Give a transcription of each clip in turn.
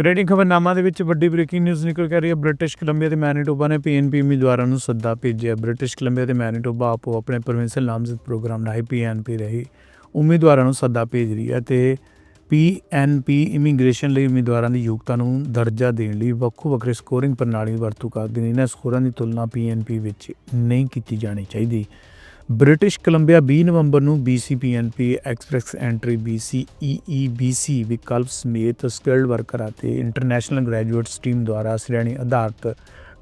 Canadian ਖਬਰਨਾਮਾ ਦੇ ਵਿੱਚ ਵੱਡੀ ਬ੍ਰੇਕਿੰਗ ਨਿਊਜ਼ ਨਿਕਲ ਕੇ ਆ ਰਹੀ ਹੈ। ਬ੍ਰਿਟਿਸ਼ ਕੋਲੰਬੀਆ ਤੇ ਮੈਨੀਟੋਬਾ ਨੇ ਪੀਐਨਪੀ ਉਮੀਦਵਾਰਾਂ ਨੂੰ ਸੱਦਾ ਭੇਜਿਆ। ਬ੍ਰਿਟਿਸ਼ ਕੋਲੰਬੀਆ ਤੇ ਮੈਨੀਟੋਬਾ ਆਪੋ ਆਪਣੇ ਪ੍ਰੋਵਿੰਸ਼ਲ ਨਾਮਜ਼ਦ ਪ੍ਰੋਗਰਾਮ ਰਾਹੀਂ ਪੀਐਨਪੀ ਰਹੀ ਉਮੀਦਵਾਰਾਂ ਨੂੰ ਸੱਦਾ ਭੇਜ ਰਹੀ ਹੈ ਤੇ ਪੀਐਨਪੀ ਇਮੀਗ੍ਰੇਸ਼ਨ ਲਈ ਉਮੀਦਵਾਰਾਂ ਦੀ ਯੋਗਤਾ ਨੂੰ ਦਰਜਾ ਦੇਣ ਲਈ ਵੱਖੋ ਵੱਖਰੇ ਸਕੋਰਿੰਗ ਪ੍ਰਣਾਲੀ ਵਰਤੋਂ ਕਰਦੀ ਨੇ ਇਹਨਾਂ ਸਕੋਰਾਂ ਦੀ ਤੁਲਨਾ ਪੀਐਨਪੀ ਵਿੱਚ ਨਹੀਂ ਕੀਤੀ ਜਾਣੀ ਚਾਹੀਦੀ। ਬ੍ਰਿਟਿਸ਼ ਕੋਲੰਬੀਆ 20 ਨਵੰਬਰ ਨੂੰ BCPNP express entry BC EEBC ਵਿਕਲਪ ਸਮੇਤ ਸਕਿਲਡ ਵਰਕਰ ਅਤੇ ਇੰਟਰਨੈਸ਼ਨਲ ਗ੍ਰੈਜੂਏਟ ਸਟ੍ਰੀਮ ਦੁਆਰਾ ਸ਼੍ਰੇਣੀ ਆਧਾਰਿਤ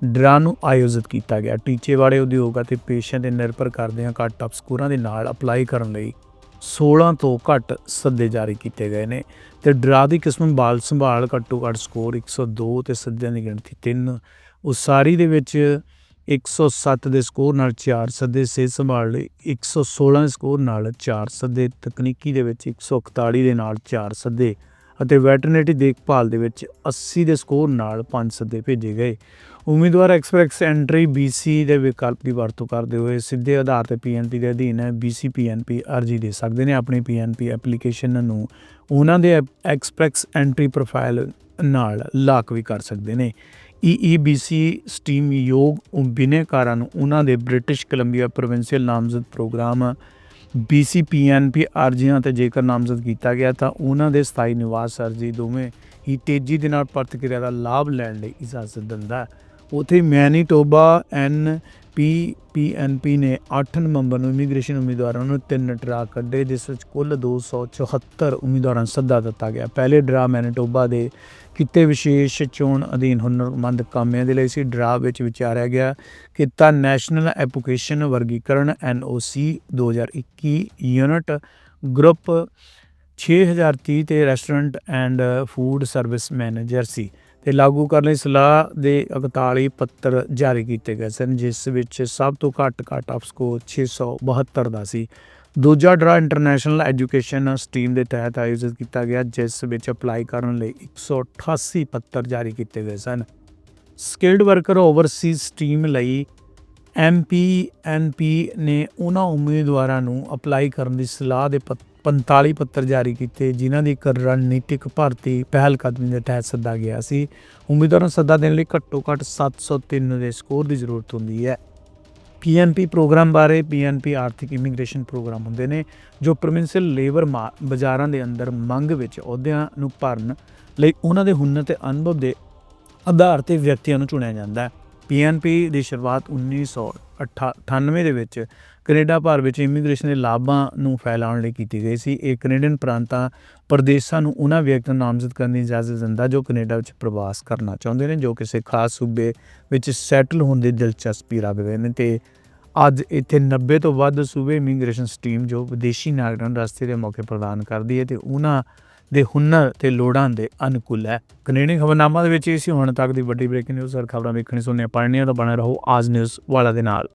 ਡਰਾ ਨੂੰ ਆਯੋਜਿਤ ਕੀਤਾ ਗਿਆ। ਟੀਚੇ ਵਾਲੇ ਉਦਯੋਗ ਅਤੇ ਪੇਸ਼ਿਆਂ ਤੇ ਨਿਰਭਰ ਕਰਦਿਆਂ ਘੱਟ ਟਾਪ ਸਕੋਰਾਂ ਦੇ ਨਾਲ ਅਪਲਾਈ ਕਰਨ ਲਈ 16 ਤੋਂ ਘੱਟ ਸੱਦੇ ਜਾਰੀ ਕੀਤੇ ਗਏ ਨੇ ਤੇ ਡਰਾ ਦੀ ਕਿਸਮ ਬਾਲ ਸੰਭਾਲ ਘੱਟੋ ਘੱਟ ਸਕੋਰ 102 ਤੇ ਸੱਦਿਆਂ ਦੀ ਗਿਣਤੀ 3 ਉਸਾਰੀ ਦੇ ਵਿੱਚ 107 ਦੇ ਸਕੋਰ ਨਾਲ 4 ਸੱਦੇ ਸਿਹਤ ਸੰਭਾਲ ਲਈ 116 ਦੇ ਸਕੋਰ ਨਾਲ 4 ਸੱਦੇ ਤਕਨੀਕੀ ਦੇ ਵਿੱਚ 141 ਦੇ ਨਾਲ 4 ਸੱਦੇ ਅਤੇ ਵੈਟਰਨਰੀ ਦੇਖਭਾਲ ਦੇ ਵਿੱਚ 80 ਦੇ ਸਕੋਰ ਨਾਲ 5 ਸੱਦੇ ਭੇਜੇ ਗਏ। ਉਮੀਦਵਾਰ ਐਕਸਪ੍ਰੈਸ ਐਂਟਰੀ BC ਦੇ ਵਿਕਲਪ ਦੀ ਵਰਤੋਂ ਕਰਦੇ ਹੋਏ ਸਿੱਧੇ ਆਧਾਰ ਤੇ PNP ਦੇ ਅਧੀਨ ਹੈ BC PNP ਅਰਜ਼ੀ ਦੇ ਸਕਦੇ ਨੇ ਆਪਣੀ PNP ਐਪਲੀਕੇਸ਼ਨ ਨੂੰ। ਉਹਨਾਂ ਦੇ ਐਕਸਪ੍ਰੈਸ ਐਂਟਰੀ ਪ੍ਰੋਫਾਈਲ ਨਾਲ ਲਾਕ ਵੀ ਕਰ ਸਕਦੇ ਨੇ। E EEBC ਸਟੀਮ ਯੋਗ ਬਿਨੇਕਾਰਾਂ ਨੂੰ ਉਹਨਾਂ ਦੇ ਬ੍ਰਿਟਿਸ਼ ਕੋਲੰਬੀਆ ਪ੍ਰੋਵਿੰਸ਼ੀਅਲ ਨਾਮਜ਼ਦ ਪ੍ਰੋਗਰਾਮ BCPNP ਅਰਜ਼ੀਆਂ ਤੇ ਜੇਕਰ ਨਾਮਜ਼ਦ ਕੀਤਾ ਗਿਆ ਤਾਂ ਉਹਨਾਂ ਦੇ ਸਥਾਈ ਨਿਵਾਸ ਅਰਜ਼ੀ ਦੋਵੇਂ ਹੀ ਤੇਜ਼ੀ ਦੇ ਨਾਲ ਪ੍ਰਤੀਕਿਰਿਆ ਦਾ ਲਾਭ ਲੈਣ ਲਈ ਇਜਾਜ਼ਤ ਦਿੰਦਾ ਹੈ। ਉਥੇ ਮੈਨੀਟੋਬਾ ਐਨ ਪੀ ਪੀਐਨਪੀ ਨੇ 8 ਨਵੰਬਰ ਨੂੰ ਇਮੀਗ੍ਰੇਸ਼ਨ ਉਮੀਦਵਾਰਾਂ ਨੂੰ ਤਿੰਨ ਡਰਾ ਕੱਢੇ, ਜਿਸ ਵਿੱਚ ਕੁੱਲ 274 ਉਮੀਦਵਾਰਾਂ ਨੂੰ ਸੱਦਾ ਦਿੱਤਾ ਗਿਆ। ਪਹਿਲੇ ਡਰਾ ਮੈਨੀਟੋਬਾ ਦੇ ਕਿਤੇ ਵਿਸ਼ੇਸ਼ ਚੋਣ ਅਧੀਨ ਹੁਨਰਮੰਦ ਕਾਮਿਆਂ ਦੇ ਲਈ ਸੀ। ਡਰਾ ਵਿੱਚ ਵਿਚਾਰਿਆ ਗਿਆ ਕਿੱਤਾ ਨੈਸ਼ਨਲ ਐਪਲੀਕੇਸ਼ਨ ਵਰਗੀਕਰਨ ਐਨਓਸੀ 2021 ਯੂਨਿਟ ਗਰੁੱਪ 6030 ਤੇ restaurant and food service manager ਸੀ। ਤੇ ਲਾਗੂ ਕਰਨ ਲਈ ਸਲਾਹ ਦੇ 41 ਪੱਤਰ ਜਾਰੀ ਕੀਤੇ ਗਏ ਸਨ, ਜਿਸ ਵਿੱਚ ਸਭ ਤੋਂ ਘੱਟ ਕੱਟ ਆਫ ਸਕੋਰ 672 ਦਾ ਸੀ। ਦੂਜਾ ਡਰਾ ਇੰਟਰਨੈਸ਼ਨਲ ਐਜੂਕੇਸ਼ਨ ਸਟ੍ਰੀਮ ਦੇ ਤਹਿਤ ਆਯੋਜਿਤ ਕੀਤਾ ਗਿਆ, ਜਿਸ ਵਿੱਚ ਅਪਲਾਈ ਕਰਨ ਲਈ 188 ਪੱਤਰ ਜਾਰੀ ਕੀਤੇ ਗਏ ਸਨ। ਸਕਿਲਡ ਵਰਕਰ ਓਵਰਸੀਜ਼ ਸਟ੍ਰੀਮ ਲਈ ਐਮਪੀਐਨਪੀ ਨੇ ਉਹਨਾਂ ਉਮੀਦਵਾਰਾਂ ਨੂੰ ਅਪਲਾਈ ਕਰਨ ਦੀ ਸਲਾਹ ਦੇ ਪੱਤ- 45 ਪੱਤਰ ਜਾਰੀ ਕੀਤੇ, ਜਿਨ੍ਹਾਂ ਦੀ ਇੱਕ ਰਣਨੀਤਿਕ ਭਾਰਤੀ ਪਹਿਲ ਕਦਮੀ ਦੇ ਤਹਿਤ ਸੱਦਾ ਗਿਆ ਸੀ। ਉਮੀਦਵਾਰਾਂ ਨੂੰ ਸੱਦਾ ਦੇਣ ਲਈ ਘੱਟੋ ਘੱਟ 703 ਦੇ ਸਕੋਰ ਦੀ ਜ਼ਰੂਰਤ ਹੁੰਦੀ ਹੈ। ਪੀਐਨਪੀ ਪ੍ਰੋਗਰਾਮ ਬਾਰੇ ਪੀਐਨਪੀ ਆਰਥਿਕ ਇਮੀਗ੍ਰੇਸ਼ਨ ਪ੍ਰੋਗਰਾਮ ਹੁੰਦੇ ਨੇ, ਜੋ ਪ੍ਰੋਵਿੰਸ਼ੀਅਲ ਲੇਬਰ ਮਾ- ਬਾਜ਼ਾਰਾਂ ਦੇ ਅੰਦਰ ਮੰਗ ਵਿੱਚ ਅਹੁਦਿਆਂ ਨੂੰ ਭਰਨ ਲਈ ਉਹਨਾਂ ਦੇ ਹੁਨਰ ਤੇ ਅਨੁਭਵ ਦੇ ਆਧਾਰ ਤੇ ਵਿਅਕਤੀਆਂ ਨੂੰ ਚੁਣਿਆ ਜਾਂਦਾ ਹੈ। ਪੀਐਨਪੀ ਦੀ ਸ਼ੁਰੂਆਤ 1998 ਦੇ ਵਿੱਚ ਕੈਨੇਡਾ ਭਰ ਵਿੱਚ ਇਮੀਗ੍ਰੇਸ਼ਨ ਦੇ ਲਾਭਾਂ ਨੂੰ ਫੈਲਾਉਣ ਲਈ ਕੀਤੀ ਗਈ ਸੀ। ਇਹ ਕੈਨੇਡੀਅਨ ਪ੍ਰਾਂਤਾਂ, ਪ੍ਰਦੇਸ਼ਾਂ ਨੂੰ ਉਹਨਾਂ ਵਿਅਕਤੀਆਂ ਨੂੰ ਨਾਮਜ਼ਦ ਕਰਨ ਦੀ ਇਜਾਜ਼ਤ ਦਿੰਦਾ ਜੋ ਕੈਨੇਡਾ ਵਿੱਚ ਪ੍ਰਵਾਸ ਕਰਨਾ ਚਾਹੁੰਦੇ ਨੇ, ਜੋ ਕਿਸੇ ਖਾਸ ਸੂਬੇ ਵਿੱਚ ਸੈਟਲ ਹੋਣ ਦੀ ਦਿਲਚਸਪੀ ਰੱਖਦੇ ਨੇ। ਤੇ ਅੱਜ ਇੱਥੇ 90 ਤੋਂ ਵੱਧ ਸੂਬੇ ਇਮੀਗ੍ਰੇਸ਼ਨ ਸਟੀਮ ਜੋ ਵਿਦੇਸ਼ੀ ਨਾਗਰਿਕਾਂ ਨੂੰ ਰਸਤੇ ਦੇ ਮੌਕੇ ਪ੍ਰਦਾਨ ਕਰਦੀ ਹੈ ਤੇ ਉਹਨਾਂ ਦੇ ਹੁਨਰ ਤੇ ਲੋੜਾਂ ਦੇ ਅਨੁਕੂਲ ਹੈ। ਕੈਨੇਡੀਅਨ ਖਬਰਨਾਮਾ ਦੇ ਵਿੱਚ ਇਹ ਸੀ, ਹੁਣ ਤੱਕ ਦੀ ਵੱਡੀ ਬ੍ਰੇਕਿੰਗ ਨਿਊਜ਼ ਹਰ ਖਬਰਾਂ ਵੇਖਣੀ ਸੁਣਨੀਆਂ ਪੜ੍ਹਨੀਆਂ ਤਾਂ ਬਣੇ ਰਹੋ ਆਜ ਨਿਊਜ਼ ਵਾਲਾ ਦੇ ਨਾਲ।